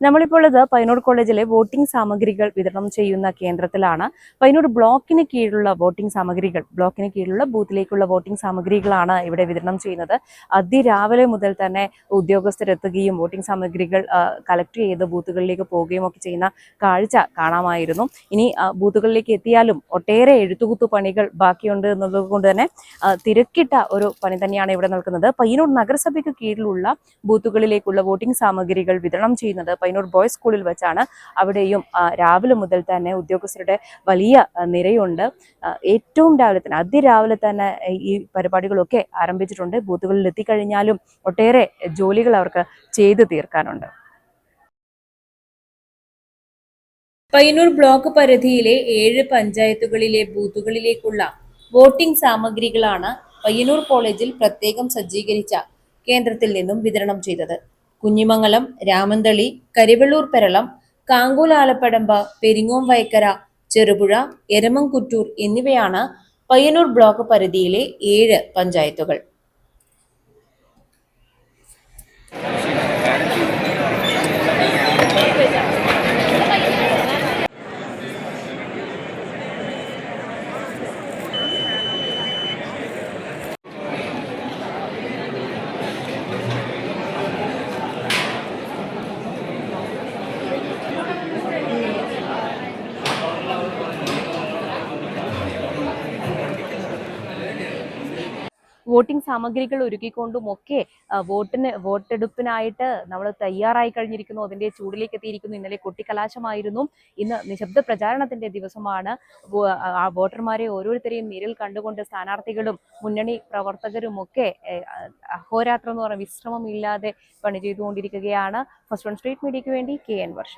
നമ്മളിപ്പോൾ ഉള്ളത് കോളേജിലെ വോട്ടിംഗ് സാമഗ്രികൾ വിതരണം ചെയ്യുന്ന കേന്ദ്രത്തിലാണ്. പയ്യന്നൂർ ബ്ലോക്കിന് കീഴിലുള്ള വോട്ടിംഗ് സാമഗ്രികൾ ബ്ലോക്കിന് കീഴിലുള്ള ബൂത്തിലേക്കുള്ള വോട്ടിംഗ് സാമഗ്രികളാണ് ഇവിടെ വിതരണം ചെയ്യുന്നത്. അതിരാവിലെ മുതൽ തന്നെ ഉദ്യോഗസ്ഥരെത്തുകയും വോട്ടിംഗ് സാമഗ്രികൾ കളക്ട് ചെയ്ത് ബൂത്തുകളിലേക്ക് പോവുകയും ഒക്കെ ചെയ്യുന്ന കാഴ്ച കാണാമായിരുന്നു. ഇനി ബൂത്തുകളിലേക്ക് എത്തിയാലും ഒട്ടേറെ എഴുത്തുകുത്തു പണികൾ ബാക്കിയുണ്ട് എന്നുള്ളത് തന്നെ തിരക്കിട്ട ഒരു പണി തന്നെയാണ് ഇവിടെ നിൽക്കുന്നത്. പയ്യന്നൂർ നഗരസഭയ്ക്ക് കീഴിലുള്ള ബൂത്തുകളിലേക്കുള്ള വോട്ടിംഗ് സാമഗ്രികൾ വിതരണം ചെയ്യുന്നത് പയ്യന്നൂർ ബോയ്സ് സ്കൂളിൽ വെച്ചാണ് അവിടെയും രാവിലെ മുതൽ തന്നെ ഉദ്യോഗസ്ഥരുടെ വലിയ നിരയുണ്ട്. ഏറ്റവും രാവിലെ തന്നെ അതിരാവിലെ തന്നെ ഈ പരിപാടികളൊക്കെ ആരംഭിച്ചിട്ടുണ്ട്. ബൂത്തുകളിൽ എത്തിക്കഴിഞ്ഞാലും ഒട്ടേറെ ജോലികൾ അവർക്ക് ചെയ്തു തീർക്കാനുണ്ട്. പയ്യന്നൂർ ബ്ലോക്ക് പരിധിയിലെ ഏഴ് പഞ്ചായത്തുകളിലെ ബൂത്തുകളിലേക്കുള്ള വോട്ടിംഗ് സാമഗ്രികളാണ് പയ്യന്നൂർ കോളേജിൽ പ്രത്യേകം സജ്ജീകരിച്ച കേന്ദ്രത്തിൽ നിന്നും വിതരണം ചെയ്തത്. കുഞ്ഞിമംഗലം രാമന്തളി കരിവെള്ളൂർ പെരളം കാങ്കൂൽ ആലപ്പടമ്പ പെരിങ്ങോം വയക്കര ചെറുപുഴ എരമംകുറ്റൂർ എന്നിവയാണ് പയ്യന്നൂർ ബ്ലോക്ക് പരിധിയിലെ ഏഴ് പഞ്ചായത്തുകൾ. വോട്ടിംഗ് സാമഗ്രികൾ ഒരുക്കിക്കൊണ്ടും ഒക്കെ വോട്ടിന് വോട്ടെടുപ്പിനായിട്ട് നമ്മൾ തയ്യാറായി കഴിഞ്ഞിരിക്കുന്നു. അതിന്റെ ചൂടിലേക്ക് എത്തിയിരിക്കുന്നു. ഇന്നലെ കൊട്ടിക്കലാശമായിരുന്നു. ഇന്ന് നിശബ്ദ പ്രചാരണത്തിന്റെ ദിവസമാണ്. വോട്ടർമാരെ ഓരോരുത്തരെയും നേരിൽ കണ്ടുകൊണ്ട് സ്ഥാനാർത്ഥികളും മുന്നണി പ്രവർത്തകരും ഒക്കെ അഹോരാത്രം എന്ന് പറഞ്ഞ വിശ്രമമില്ലാതെ പണി ചെയ്തുകൊണ്ടിരിക്കുകയാണ്. ഫസ്റ്റ് വൺ സ്ട്രീറ്റ് മീഡിയയ്ക്ക് വേണ്ടി കെ എൻ വർഷ.